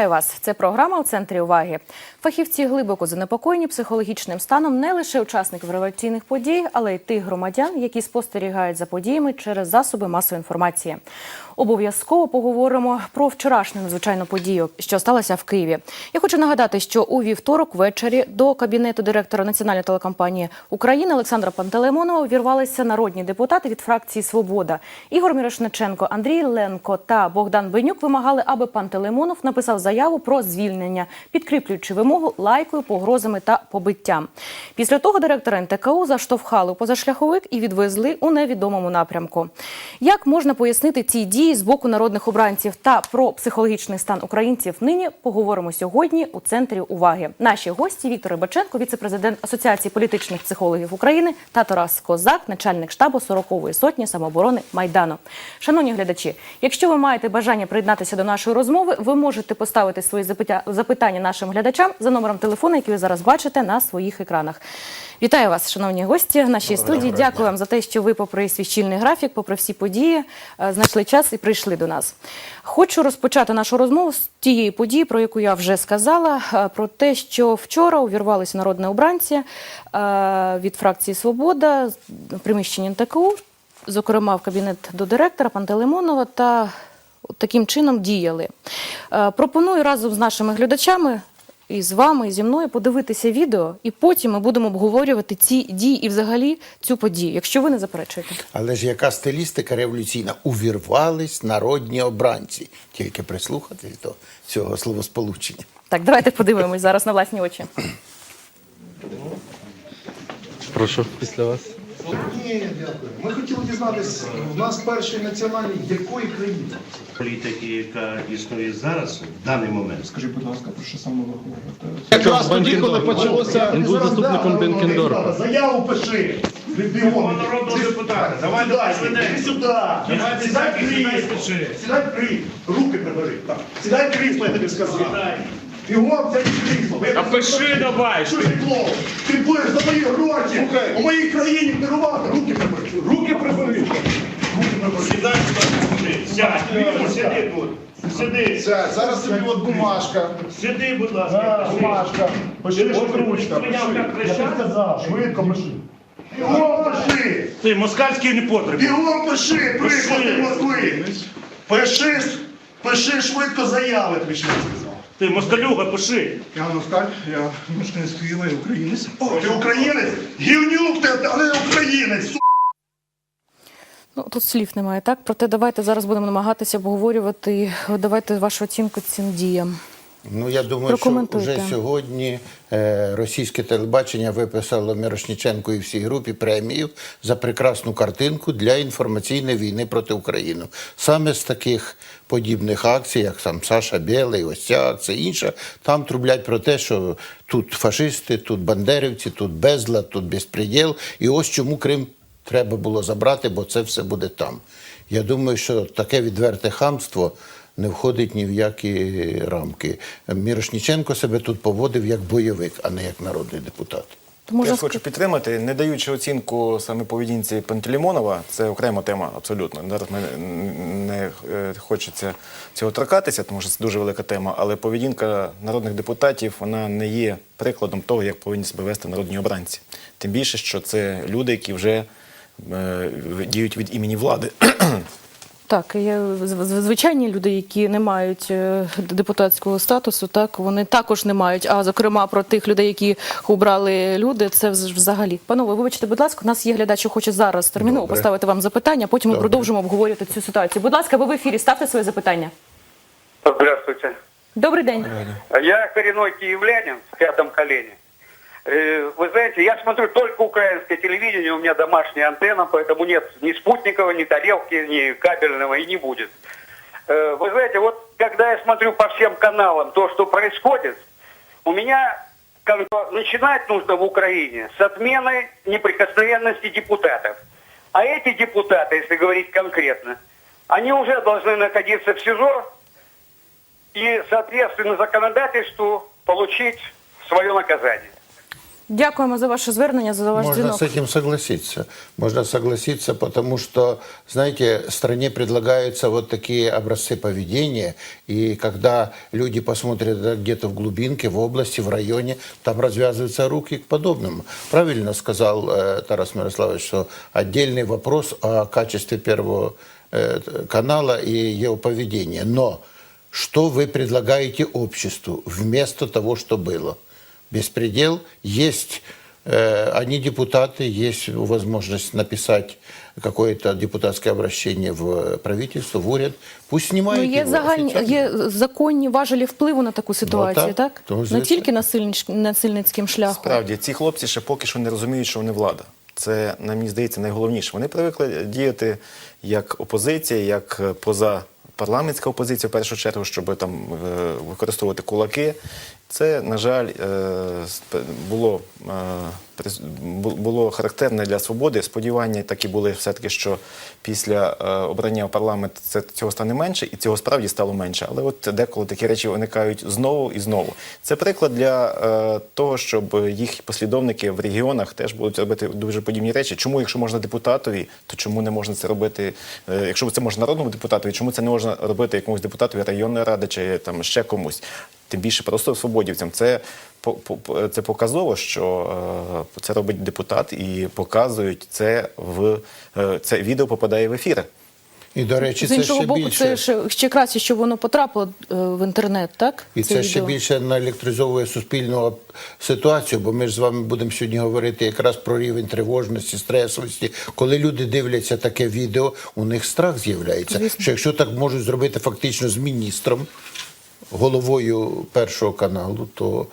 Вітаю вас! Це програма у центрі уваги. Фахівці глибоко занепокоєні психологічним станом не лише учасників революційних подій, але й тих громадян, які спостерігають за подіями через засоби масової інформації. Обов'язково поговоримо про вчорашню надзвичайну подію, що сталося в Києві. Я хочу нагадати, що у вівторок ввечері до кабінету директора національної телекомпанії України Олександра Пантелеймонова увірвалися народні депутати від фракції Свобода. Ігор Мірошниченко, Андрій Ленко та Богдан Бенюк вимагали, аби Пантелеймонов написав заяву про звільнення, підкріплюючи вимогу лайкою, погрозами та побиттям. Після того директора НТКУ заштовхали позашляховик і відвезли у невідомому напрямку. Як можна пояснити ці дії з боку народних обранців та про психологічний стан українців? Нині поговоримо сьогодні у центрі уваги. Наші гості Віктор Рибаченко, віце-президент Асоціації політичних психологів України, та Тарас Козак, начальник штабу 40-ї сотні самооборони Майдану. Шановні глядачі, якщо ви маєте бажання приєднатися до нашої розмови, ви можете поставити свої запитання нашим глядачам за номером телефону, який ви зараз бачите на своїх екранах. Вітаю вас, шановні гості в нашій студії. Дякую вам за те, що ви, попри свій щільний графік, попри всі події, е, знайшли час і прийшли до нас. Хочу розпочати нашу розмову з тієї події, про яку я вже сказала, е, про те, що вчора увірвалися народні обранці е, від фракції Свобода в приміщенні НТКУ, зокрема в кабінет до директора Пантелеймонова та таким чином діяли. Пропоную разом з нашими глядачами і з вами, і зі мною подивитися відео, і потім ми будемо обговорювати ці дії і взагалі цю подію, якщо ви не заперечуєте. Але ж яка стилістика революційна? Увірвались народні обранці. Тільки прислухатись до цього словосполучення. Так, давайте подивимось зараз на власні очі. Прошу після вас. Ні, дякую. Ми хотіли дізнатися, у нас перший національний якої країни? політики, яка існує зараз в даний момент. Скажіть, будь ласка, про що саме ви говорите? Якраз тоді, коли почалося- Він був заступником Бенкендорфа. Заяву пиши. Бігом. Народного депутата. Давай, Сідай, давай, сюди. Сідай сідай, в сідай, крісло. Руки прибери. Сідай крісло, я тобі сказав. Бігом сядь в крісло. Та пиши давай. Що ти клоун? Ти будеш за мої гроші. У моїй країні керувати. Руки прибери. Руки прибери. Руки прибери. Сідай сюди. Сядь. Сиди тут. Сиди. Зараз тобі от бумажка. Сиди, будь ласка. На, бумажка. Пиши, от ручка. Пиши. Я тобі сказав, швидко пиши. Бігом пиши. Ти москальський не потрібен. Бігом пиши, приклади Москви. Пиши, пиши швидко заяви, тобі ще сказав. Ти москалюга, пиши. Я Москаль, я мешканець Києва я українець. О, ти українець? Гівнюк ти, але українець. су- Ну тут слів немає, так проте давайте зараз будемо намагатися обговорювати. Давайте вашу оцінку цим діям. Ну я думаю, що вже сьогодні е, російське телебачення виписало Мірошніченку і всій групі премію за прекрасну картинку для інформаційної війни проти України. Саме з таких подібних акцій, як сам Саша Білий, ось ця акція, інша, там трублять про те, що тут фашисти, тут бандерівці, тут безлад, тут безпреділ. І ось чому Крим треба було забрати, бо це все буде там. Я думаю, що таке відверте хамство не входить ні в які рамки. Мірошніченко себе тут поводив як бойовик, а не як народний депутат. То можна Я хочу підтримати, не даючи оцінку саме поведінці Пантелеймонова, це окрема тема абсолютно. Зараз ми не е, хочеться цього торкатися, тому що це дуже велика тема. Але поведінка народних депутатів вона не є прикладом того, як повинні себе вести народні обранці. Тим більше, що це люди, які вже е, діють від імені влади. Так, є звичайні люди, які не мають е, депутатського статусу, так вони також не мають. А зокрема про тих людей, які обрали люди, це вз- взагалі. Панове, вибачте, будь ласка, у нас є глядач, що хоче зараз терміново Добре. поставити вам запитання. Потім ми Добре. продовжимо обговорювати цю ситуацію. Будь ласка, ви в ефірі ставте своє запитання. Здравствуйте. Добрий день. Я коренной киевлянин в пятом колене. Э, Вы знаете, я смотрю только украинское телевидение, у меня домашняя антенна, поэтому нет ни спутникового, ни тарелки, ни кабельного и не будет. Э, Вы знаете, вот когда я смотрю по всем каналам то, что происходит, у меня как бы начинать нужно в Украине с отмены неприкосновенности депутатов. А эти депутаты, если говорить конкретно, они уже должны находиться в СИЗО и, соответственно, законодательству получить свое наказание. Дякуємо за ваше звернення, за ваш Можно дзвінок. с этим согласиться. Можно согласиться, потому что, знаете, стране предлагаются вот такие образцы поведения, и когда люди посмотрят где-то в глубинке, в области, в районе, там развязываются руки к подобному. Правильно сказал э, Тарас Мирославович, что отдельный вопрос о качестве первого э, канала и его поведения. Но что вы предлагаете обществу вместо того, что было? Беспредел есть Э, Они депутаты, есть возможность написать какое-то депутатское обращение в правительство, в уряд. Пусть Ну, є его загальні є законні важелі впливу на таку ситуацію, так. так? Не тільки насильнич... насильницьким шляхом. Справді, ці хлопці ще поки що не розуміють, що вони влада. Це, на мені здається, найголовніше. Вони привикли діяти як опозиція, як е, позапарламентська опозиція, в першу чергу, щоб там е, використовувати кулаки. Це, на жаль, е, було, е, було характерне для свободи. Сподівання такі були все-таки, що після е, обрання в парламент це цього стане менше, і цього справді стало менше. Але от деколи такі речі виникають знову і знову. Це приклад для того, щоб їх послідовники в регіонах теж будуть робити дуже подібні речі. Чому, якщо можна депутатові, то чому не можна це робити? якщо це можна народному депутатові, чому це не можна робити якомусь депутатові районної ради чи там ще комусь? Тим більше просто свободівцям. Це по- по- по- це показово, що е, це робить депутат і показують це в е, це відео попадає в ефір. І, до речі, З це ще боку, більше. це ще, ще краще, що воно потрапило е, в інтернет, так? І це ще більше наелектризовує суспільну ситуацію, бо ми ж з вами будемо сьогодні говорити якраз про рівень тривожності, стресовості. Коли люди дивляться таке відео, у них страх з'являється. Звісно. Що якщо так можуть зробити фактично з міністром, головою першого каналу, то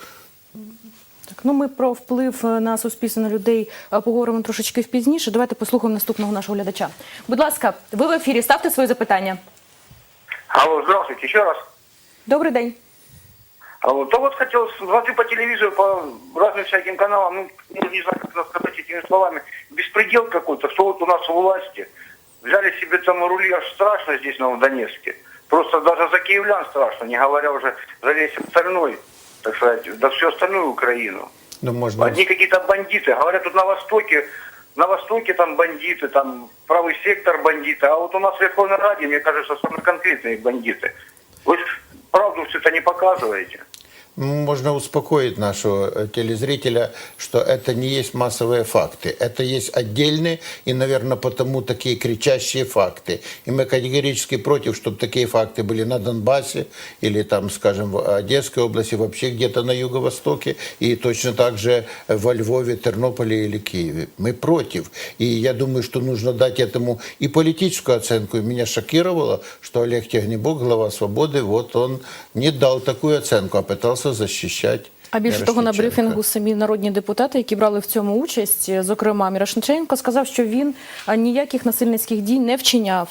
Так, ну ми про вплив е, на суспільство на людей е, поговоримо трошечки пізніше. Давайте послухаємо наступного нашого глядача. Будь ласка, ви в ефірі ставте свої запитання. Алло, здравствуйте, еще раз. Добрий день. Алло, да вот хотел, смотрю по телевизору, по разным всяким каналам, ну, ну, не знаю, как это сказать этими словами, беспредел какой-то, что вот у нас у власти. Взяли себе там рули, аж страшно здесь, на Донецке. Просто даже за киевлян страшно, не говоря уже за весь остальной, так сказать, за всю остальную Украину. ну можна Одни какие-то бандиты. Говорят, тут на Востоке, на Востоке там бандиты, там правый сектор бандиты. А вот у нас в Верховной Раде, мне кажется, самые конкретные бандиты. Вы ж правду все это не показываете. Можно успокоить нашего э, телезрителя, что это не есть массовые факты. Это есть отдельные и, наверное, потому такие кричащие факты. И мы категорически против, чтобы такие факты были на Донбассе или там, скажем, в Одесской области, вообще где-то на Юго-Востоке и точно так же во Львове, Тернополе или Киеве. Мы против. И я думаю, что нужно дать этому и политическую оценку. И меня шокировало, что Олег Тягнебок, глава «Свободы», вот он не дал такую оценку, а пытался защищать А більше того, на брифінгу самі народні депутати, які брали в цьому участь, зокрема Мірошниченко, сказав, що він ніяких насильницьких дій не вчиняв.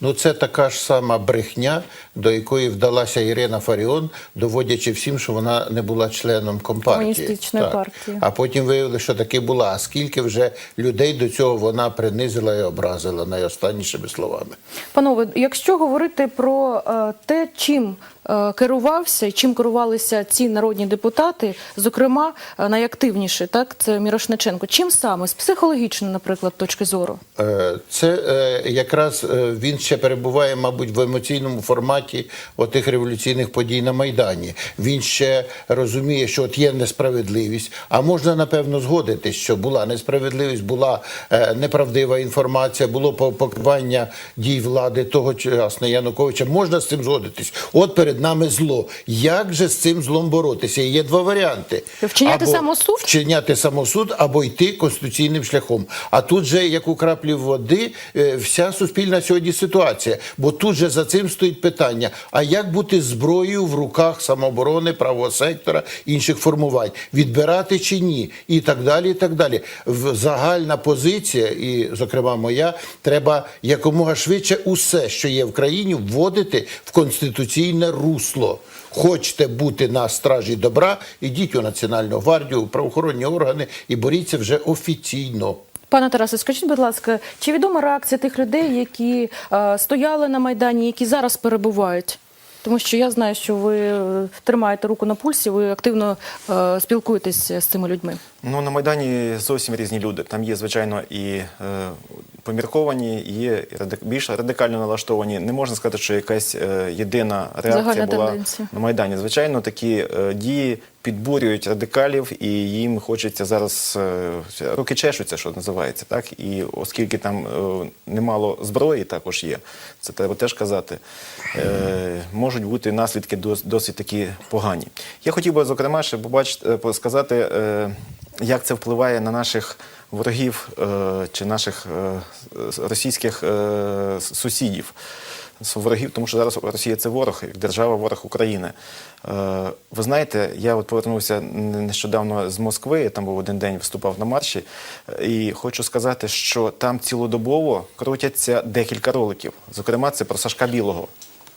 Ну, це така ж сама брехня, до якої вдалася Ірина Фаріон, доводячи всім, що вона не була членом компартії. Комуністичної партії. А потім виявили, що таки була. А скільки вже людей до цього вона принизила і образила найостаннішими словами. Панове, якщо говорити про е, те, чим е, керувався чим керувалися ці народні депутати, зокрема е, найактивніше, так це Мірошниченко. Чим саме з психологічної, наприклад, точки зору? Це якраз він ще перебуває, мабуть, в емоційному форматі отих революційних подій на Майдані. Він ще розуміє, що от є несправедливість, а можна напевно згодитись, що була несправедливість, була е, неправдива інформація, було по- покривання дій влади тогочасно Януковича. Можна з цим згодитись. От перед нами зло. Як же з цим злом боротися? І Є два варіанти: Вчиняти самосуд? вчиняти самосуд або йти конституційним шляхом. А тут же, як у краплі води, е, вся суспільна сьогодні ситуація. Бо тут же за цим стоїть питання: а як бути зброєю в руках самооборони, правого сектора, інших формувань, відбирати чи ні, і так далі. І так далі. Загальна позиція, і, зокрема, моя, треба якомога швидше усе, що є в країні, вводити в конституційне русло. Хочете бути на стражі добра, ідіть у Національну гвардію, у правоохоронні органи і боріться вже офіційно. Пане Тарасе, скажіть, будь ласка, чи відома реакція тих людей, які е, стояли на майдані, які зараз перебувають? Тому що я знаю, що ви е, тримаєте руку на пульсі, ви активно е, спілкуєтесь з цими людьми. Ну, на Майдані зовсім різні люди. Там є, звичайно, і е, помірковані, і є більш радикально налаштовані. Не можна сказати, що якась е, єдина реакція Загальна була тенденція. на Майдані. Звичайно, такі е, дії підбурюють радикалів, і їм хочеться зараз е, руки чешуться, що називається, так і оскільки там е, немало зброї, також є, це треба теж казати. Е, можуть бути наслідки досить такі погані. Я хотів би, зокрема, ще побачити, сказати, як це впливає на наших ворогів чи наших російських сусідів. Ворогів, тому що зараз Росія це ворог, держава, ворог України. Е, ви знаєте, я от повернувся нещодавно з Москви, я там був один день, виступав на марші, е, і хочу сказати, що там цілодобово крутяться декілька роликів. Зокрема, це про Сашка Білого.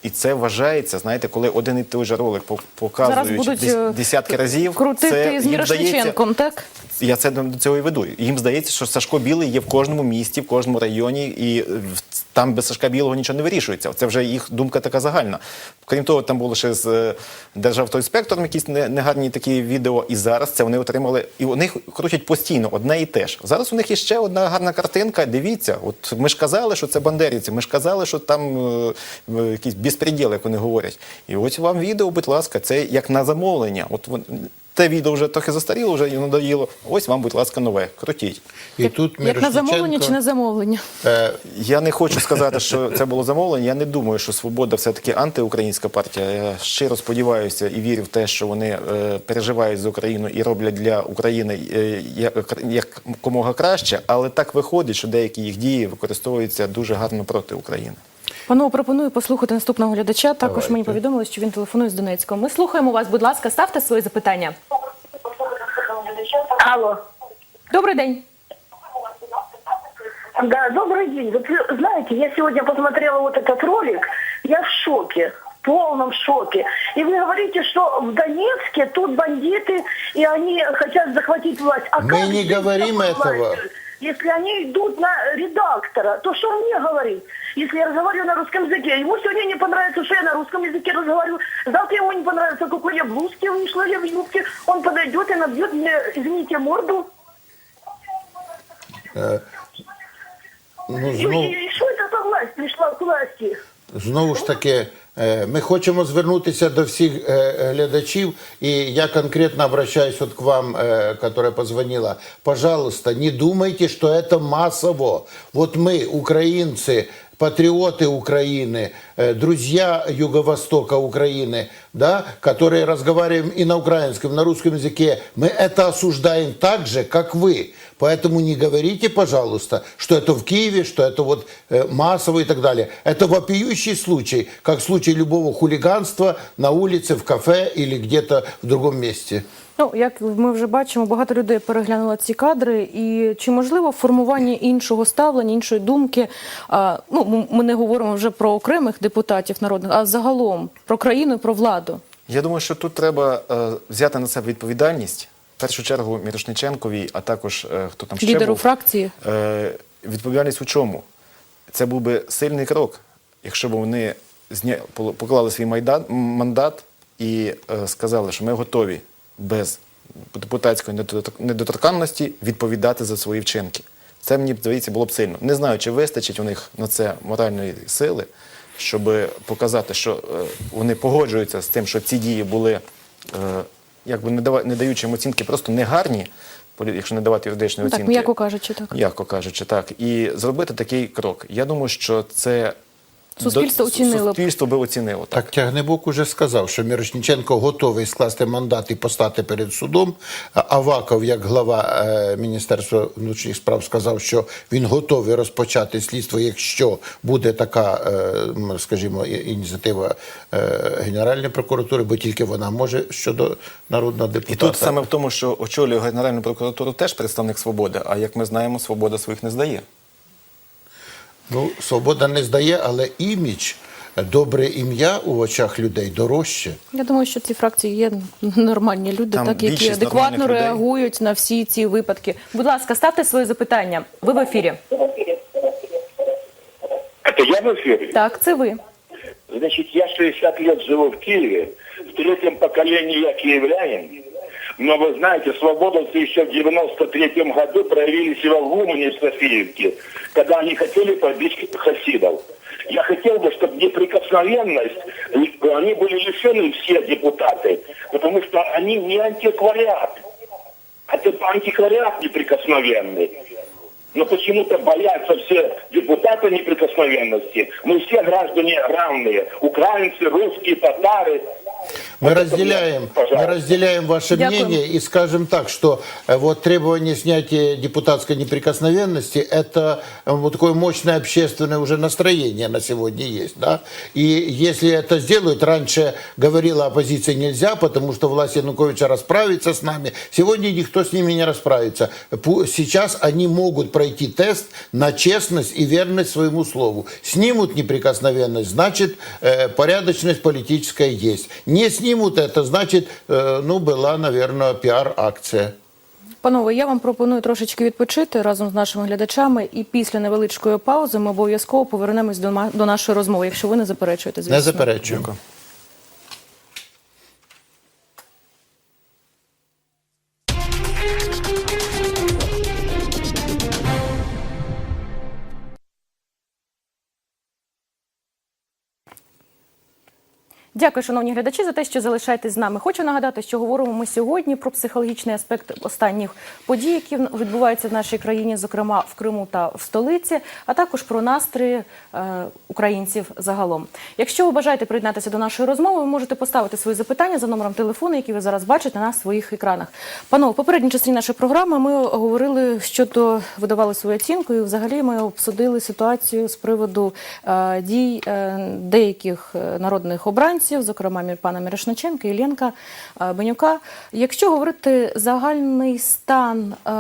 І це вважається, знаєте, коли один і той же ролик показують е, десятки разів. крутити це з Мірошниченком, так? я це до цього і веду. Їм здається, що Сашко Білий є в кожному місті, в кожному районі, і е, там без Сашка Білого нічого не вирішується. Це вже їх думка така загальна. Крім того, там було ще з е, державтоінспектором якісь негарні такі відео, і зараз це вони отримали. І вони крутять постійно одне і те ж. Зараз у них є ще одна гарна картинка. Дивіться, от ми ж казали, що це бандерівці, ми ж казали, що там е, е, якийсь безпреділ, як вони говорять. І ось вам відео, будь ласка, це як на замовлення. От те відео вже трохи застаріло, вже і надоїло. Ось вам, будь ласка, нове. Крутіть. І тут Як на замовлення чи на замовлення? е, Я не хочу сказати, що це було замовлення. Я не думаю, що свобода все-таки антиукраїнська партія. Я щиро сподіваюся і вірю в те, що вони е, переживають за Україну і роблять для України е, як, якомога краще. Але так виходить, що деякі їх дії використовуються дуже гарно проти України. Панове, пропоную послухати наступного глядача. Також Давайте. мені повідомили, що він телефонує з Донецького. Ми слухаємо вас, будь ласка, ставте свої запитання. Алло. Добрий день. Да, добрый день. Вот вы знаете, я сегодня посмотрела вот этот ролик, я в шоке, в полном шоке. И вы говорите, что в Донецке тут бандиты, и они хотят захватить власть. А Мы как не здесь говорим такой этого. властью? Если они идут на редактора, то что мне говорить? Если я разговариваю на русском языке, ему сегодня не понравится, что я на русском языке разговариваю, завтра ему не понравится, какой я в блузке вышла, я в юбке, он подойдет и набьет мне, извините, морду. ну, И, знов, и что это за власть пришла к власти? знову ж таки, е, ми хочемо звернутися до всіх е, глядачів, і я конкретно обращаюсь вот к вам, э, которая позвонила. Пожалуйста, не думайте, что это массово. Вот мы, украинцы, патриоты Украины, э, друзья Юго-Востока Украины, да, которые разговариваем и на украинском, и на русском языке, мы это осуждаем так же, как вы. Поэтому не говорите, пожалуйста, что это в Киеве, что это вот э, массово и так далее. Это вопиющий случай, как случай любого хулиганства на улице, в кафе или где-то в другом месте. Ну, як ми вже бачимо, багато людей переглянули ці кадри. І чи можливо формування іншого ставлення, іншої думки? А, ну, м- ми не говоримо вже про окремих депутатів народних, а загалом про країну, і про владу. Я думаю, що тут треба е, взяти на себе відповідальність. В першу чергу Мірошниченковій, а також е, хто там ще Лідеру був. фракції. Е, відповідальність у чому? Це був би сильний крок, якщо б вони зня... поклали свій майдан, мандат і е, сказали, що ми готові без депутатської недотор- недоторканності відповідати за свої вчинки. Це мені здається було б сильно. Не знаю, чи вистачить у них на це моральної сили, щоб показати, що е, вони погоджуються з тим, що ці дії були, е, якби не, даючи їм оцінки, просто негарні, якщо не давати юридичної Так, оцінки. м'яко кажучи, так. М'яко кажучи, так. І зробити такий крок. Я думаю, що це Суспільство до- оцінило. Суспільство би оцінило. Так. Так Тягнебок уже сказав, що Мірошниченко готовий скласти мандат і постати перед судом. А Аваков, як глава е, Міністерства внутрішніх справ, сказав, що він готовий розпочати слідство, якщо буде така, е, скажімо, ініціатива е, Генеральної прокуратури, бо тільки вона може щодо народного І тут саме в тому, що очолює Генеральну прокуратуру теж представник свободи, а як ми знаємо, свобода своїх не здає. Ну, свобода не здає, але імідж, добре ім'я у очах людей дорожче. Я думаю, що ці фракції є нормальні люди, Там так які більшість адекватно нормальних людей. реагують на всі ці випадки. Будь ласка, ставте свої запитання. Ви в ефірі. Это я в эфире? Так, це ви. Значит, я 60 лет живу в Киеве, в третьем поколении я киевлянин. Но вы знаете, свободовцы еще в 93 году проявили себя в Умане в Софиевке, когда они хотели побить хасидов. Я хотел бы, чтобы неприкосновенность, они были лишены все депутаты, потому что они не антиквариат. Это антиквариат неприкосновенный. Но почему-то боятся все депутаты неприкосновенности. Мы все граждане равные. Украинцы, русские, татары. Мы Вот это разделяем, мне, пожалуйста. мы разделяем ваше Дякую. мнение и скажем так, что э, вот требование снятия депутатской неприкосновенности – это э, вот такое мощное общественное уже настроение на сегодня есть, да. И если это сделают, раньше говорила оппозиция нельзя, потому что власть Януковича расправится с нами. Сегодня никто с ними не расправится. Сейчас они могут пройти тест на честность и верность своему слову. Снимут неприкосновенность, значит э, порядочность политическая есть. Не снимут это, значит, э, ну, была, наверное, піар-акція. Панове, я вам пропоную трошечки відпочити разом з нашими глядачами, і після невеличкої паузи ми обов'язково повернемось до, ма- до нашої розмови, якщо ви не заперечуєте. Звісно. Не заперечую. Дякую, шановні глядачі, за те, що залишаєтесь з нами. Хочу нагадати, що говоримо ми сьогодні про психологічний аспект останніх подій, які відбуваються в нашій країні, зокрема в Криму та в столиці, а також про настрої е, українців загалом. Якщо ви бажаєте приєднатися до нашої розмови, ви можете поставити свої запитання за номером телефону, який ви зараз бачите на своїх екранах. Панове, попередній частині нашої програми ми говорили щодо видавали свою оцінку, і взагалі ми обсудили ситуацію з приводу е, дій е, деяких народних обранців, зокрема мі- пана Мірошниченка і е, Бенюка. Якщо говорити загальний стан е,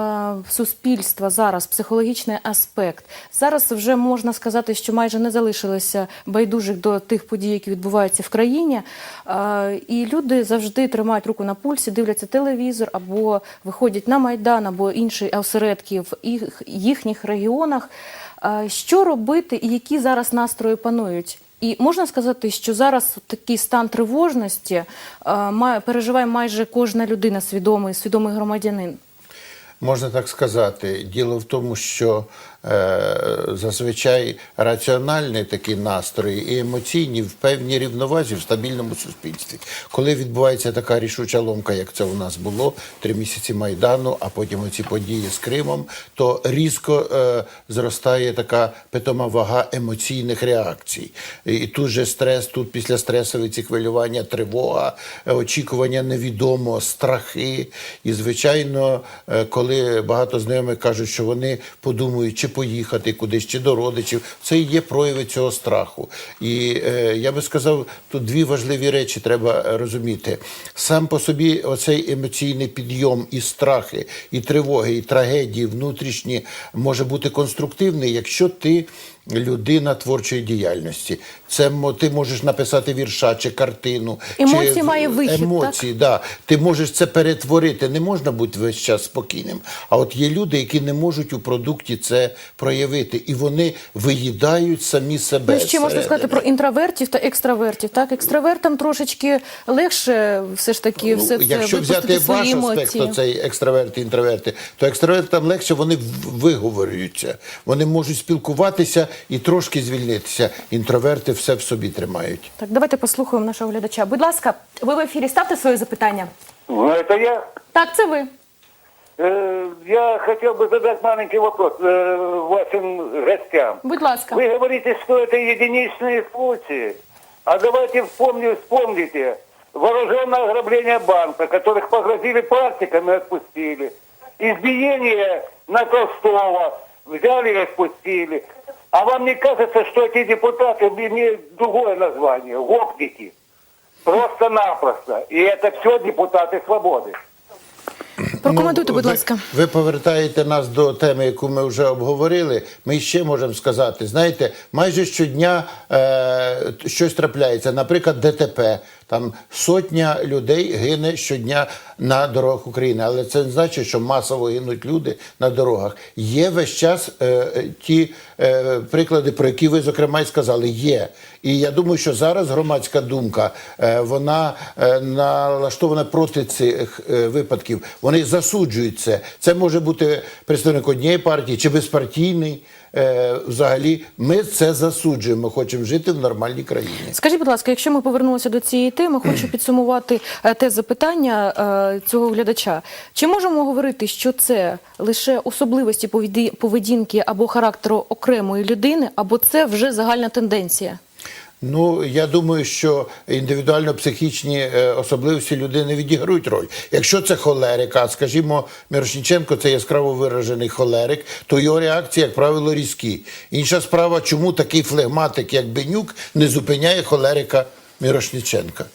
суспільства зараз, психологічний аспект, зараз вже можна сказати, що майже не залишилося байдужих до тих подій, які відбуваються в країні. Е, І люди завжди тримають руку на пульсі, дивляться телевізор або виходять на майдан, або інші осередки в їх- їхніх регіонах. Що робити і які зараз настрої панують? І можна сказати, що зараз такий стан тривожності е, переживає майже кожна людина, свідомий, свідомий громадянин. Можна так сказати. Діло в тому, що зазвичай раціональні такі настрої і емоційні в певній рівновазі в стабільному суспільстві. Коли відбувається така рішуча ломка, як це у нас було, три місяці Майдану, а потім оці події з Кримом, то різко е, зростає така питома вага емоційних реакцій. І тут же стрес, тут після стресові ці хвилювання, тривога, е, очікування невідомого, страхи. І, звичайно, е, коли багато знайомих кажуть, що вони подумають, чи поїхати кудись, чи до родичів, це і є прояви цього страху. І е, я би сказав, тут дві важливі речі треба розуміти. Сам по собі оцей емоційний підйом і страхи, і тривоги, і трагедії внутрішні може бути конструктивний, якщо ти людина творчої діяльності. Це ти можеш написати вірша чи картину. Емоції чи, має вихід, емоції, да. Ти можеш це перетворити. Не можна бути весь час спокійним. А от є люди, які не можуть у продукті це проявити, і вони виїдають самі себе. Ну, ще можна сказати про інтровертів та екстравертів. Так, екстравертам трошечки легше все ж таки все Ну, це Якщо взяти ваш аспект, то цей екстраверти, інтроверти, то екстравертам легше вони виговорюються. Вони можуть спілкуватися і трошки звільнитися. Інтроверти все в собі тримають. Так, давайте послухаємо нашого глядача. Будь ласка, ви в ефірі ставте своє запитання. Ну, это я. Так, це ви. Э, Я хотел бы задать маленький вопрос э, вашим гостям. Будь ласка. Вы говорите, что это единичные случаи. А давайте вспомним, вспомните вооруженное ограбление банка, которых погрозили пластиками и отпустили. Избиение на Толстого взяли и отпустили. А вам не кажется, что эти депутаты имеют другое название? Гопники. Просто-напросто. И это все депутаты свободы. Прокоментуйте, будь ви, ласка. Ви повертаєте нас до теми, яку ми вже обговорили. Ми ще можемо сказати, знаєте, майже щодня е, щось трапляється. Наприклад, ДТП. Там сотня людей гине щодня на дорогах України. Але це не значить, що масово гинуть люди на дорогах. Є весь час е, ті е, приклади, про які ви зокрема і сказали, є. І я думаю, що зараз громадська думка е, вона е, налаштована проти цих е, випадків. Вони засуджують це. Це може бути представник однієї партії чи безпартійний. Е, Взагалі, ми це засуджуємо. Хочемо жити в нормальній країні. Скажіть, будь ласка, якщо ми повернулися до цієї теми, хочу підсумувати е, те запитання е, цього глядача. Чи можемо говорити, що це лише особливості поведі- поведінки або характеру окремої людини, або це вже загальна тенденція? Ну, я думаю, що індивідуально-психічні е, особливості людини відіграють роль. Якщо це холерика, скажімо, Мірошніченко це яскраво виражений холерик, то його реакції, як правило, різкі. Інша справа, чому такий флегматик, як Бенюк, не зупиняє холерика Мірошніченка.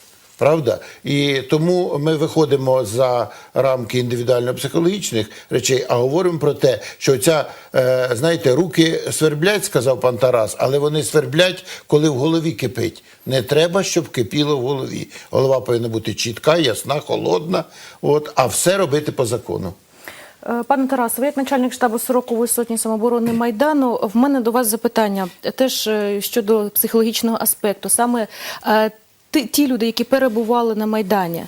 Правда? І тому ми виходимо за рамки індивідуально-психологічних речей, а говоримо про те, що ця, е, знаєте, руки сверблять, сказав пан Тарас, але вони сверблять, коли в голові кипить. Не треба, щоб кипіло в голові. Голова повинна бути чітка, ясна, холодна, от, а все робити по закону. Е, Пане Тарасе, ви як начальник штабу 40-ї сотні самооборони Майдану, в мене до вас запитання теж е, щодо психологічного аспекту. Саме ті, люди, які перебували на Майдані,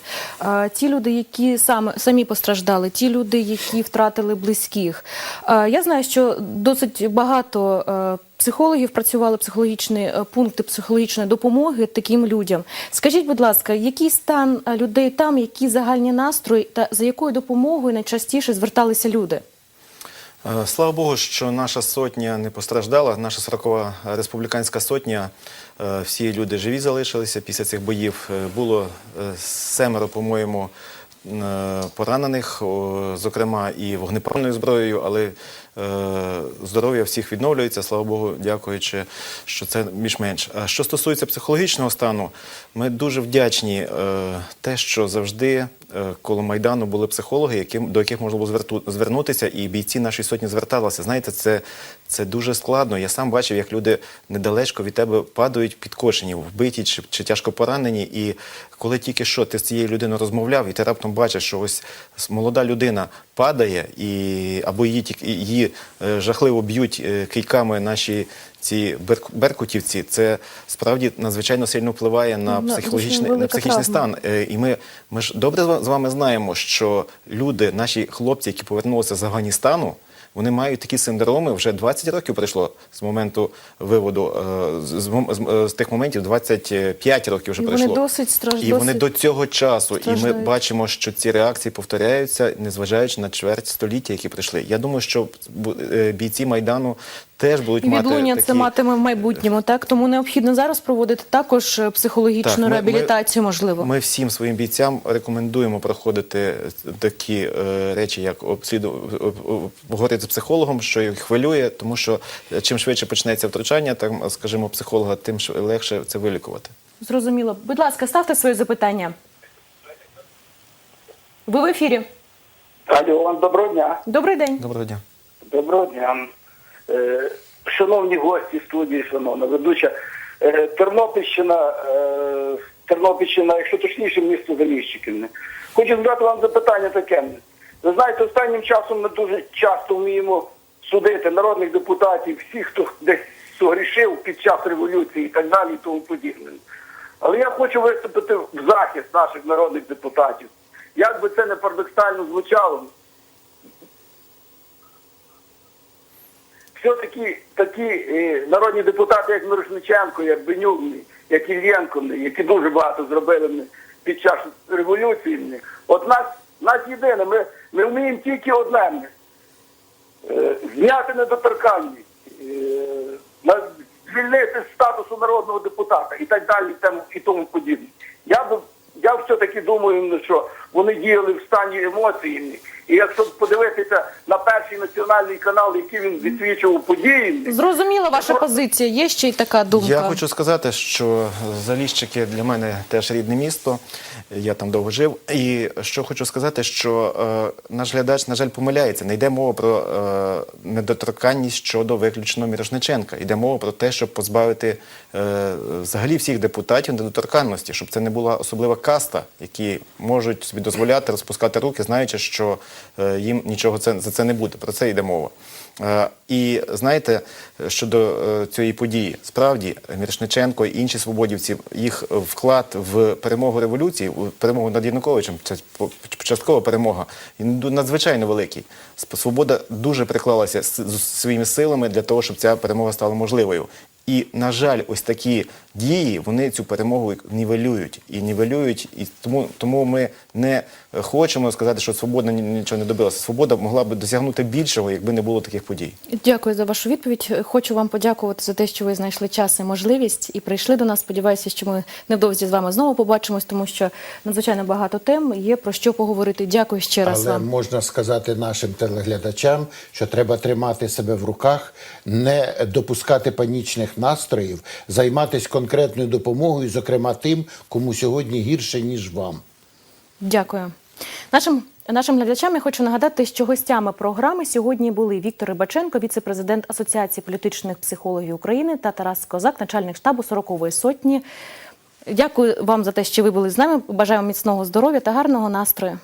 ті люди, які саме, самі постраждали, ті люди, які втратили близьких. Я знаю, що досить багато е, психологів працювали психологічні е, пункти психологічної допомоги таким людям. Скажіть, будь ласка, який стан е, людей там, які загальні настрої та за якою допомогою найчастіше зверталися люди? Е, Слава Богу, що наша сотня не постраждала. Наша 40-ва республіканська сотня, е, всі люди живі залишилися після цих боїв. Е, Було семеро, по-моєму, поранених, зокрема і вогнепальною зброєю, але здоров'я всіх відновлюється, слава Богу, дякуючи, що це більш-менш. Що стосується психологічного стану, ми дуже вдячні те, що завжди коло Майдану були психологи, яким, до яких можна було звернутися, і бійці нашої сотні зверталися. Знаєте, це, це дуже складно. Я сам бачив, як люди недалечко від тебе падають підкошені, вбиті чи, чи тяжко поранені. І коли тільки що ти з цією людиною розмовляв, і ти раптом бачиш, що ось молода людина падає, і, або її, тільки- її е, жахливо б'ють е, кийками наші ці берк- беркутівці, це справді надзвичайно сильно впливає на Ну, психологічний, на психічний травма. стан. Е, І ми, ми ж добре з вами знаємо, що люди, наші хлопці, які повернулися з Афганістану, вони мають такі синдроми. Вже 20 років пройшло з моменту виводу, е, з, з, з, е, з тих моментів 25 років вже І вони досить страж- І вони досить до цього часу. І ми бачимо, що ці реакції повторяються, незважаючи на чверть століття, які прийшли. Я думаю, що е, бійці Майдану теж будуть мати відлуння такі... це матиме в майбутньому, так тому необхідно зараз проводити також е, психологічну Так, ми- реабілітацію, можливо. Ми всім своїм бійцям рекомендуємо проходити такі е, речі, як обсліду поговорити з психологом, що їх хвилює, тому що е, чим швидше почнеться втручання, там, скажімо, психолога, тим легше це вилікувати. Зрозуміло. Будь ласка, ставте своє запитання. Ви в ефірі. Алло, доброго дня. Добрий день. Доброго дня. Доброго дня. Е, шановні гості студії, шановна ведуча. Е, Тернопільщина, е, Тернопільщина, якщо точніше, місто Заліщиківне. Хочу задати вам запитання таке. Ви знаєте, останнім часом ми дуже часто вміємо судити народних депутатів, всіх, хто десь согрішив під час революції і так далі, і тому подібне. Але я хочу виступити в захист наших народних депутатів. Як би це не парадоксально звучало, все-таки такі е, народні депутати, як Мирошниченко, як Бенюк, як Ільєнко, які дуже багато зробили під час революції. От нас, нас єдине, ми, ми вміємо тільки одне. е, Зняти недоторканність, е, звільнити статусу народного депутата і так далі, і тому, подібне. Я я все-таки думаю, що вони діяли в стані емоцій, і якщо подивитися на перший національний канал, який він відсвічував події, Зрозуміла ваша позиція. Є ще й така думка. Я хочу сказати, що Заліщики для мене теж рідне місто. Я там довго жив. І що хочу сказати, що е, наш глядач, на жаль, помиляється. Не йде мова про е, недоторканність щодо виключно Мірошниченка. Йде мова про те, щоб позбавити е, взагалі всіх депутатів недоторканності, щоб це не була особлива каста, які можуть собі дозволяти розпускати руки, знаючи, що їм нічого це, за це не буде. Про це йде мова. Е, І знаєте, щодо е, цієї події, справді Мірошниченко і інші свободівці, їх вклад в перемогу революції, в перемогу над Януковичем, це часткова перемога, і надзвичайно великий. Свобода дуже приклалася своїми силами для того, щоб ця перемога стала можливою. І, на жаль, ось такі дії вони цю перемогу нівелюють і нівелюють. І тому, тому ми не хочемо сказати, що свобода ні- нічого не добилася. Свобода могла б досягнути більшого, якби не було таких подій. Дякую за вашу відповідь. Хочу вам подякувати за те, що ви знайшли час і можливість і прийшли до нас. Сподіваюся, що ми невдовзі з вами знову побачимось, тому що надзвичайно багато тем є про що поговорити. Дякую ще раз Але вам. можна сказати нашим телеглядачам, що треба тримати себе в руках, не допускати панічних настроїв, займатися конкретною допомогою, зокрема тим, кому сьогодні гірше, ніж вам. Дякую. Нашим нашим глядачам я хочу нагадати, що гостями програми сьогодні були Віктор Рибаченко, віце-президент Асоціації політичних психологів України та Тарас Козак, начальник штабу 40-ї сотні. Дякую вам за те, що ви були з нами. Бажаю міцного здоров'я та гарного настрою.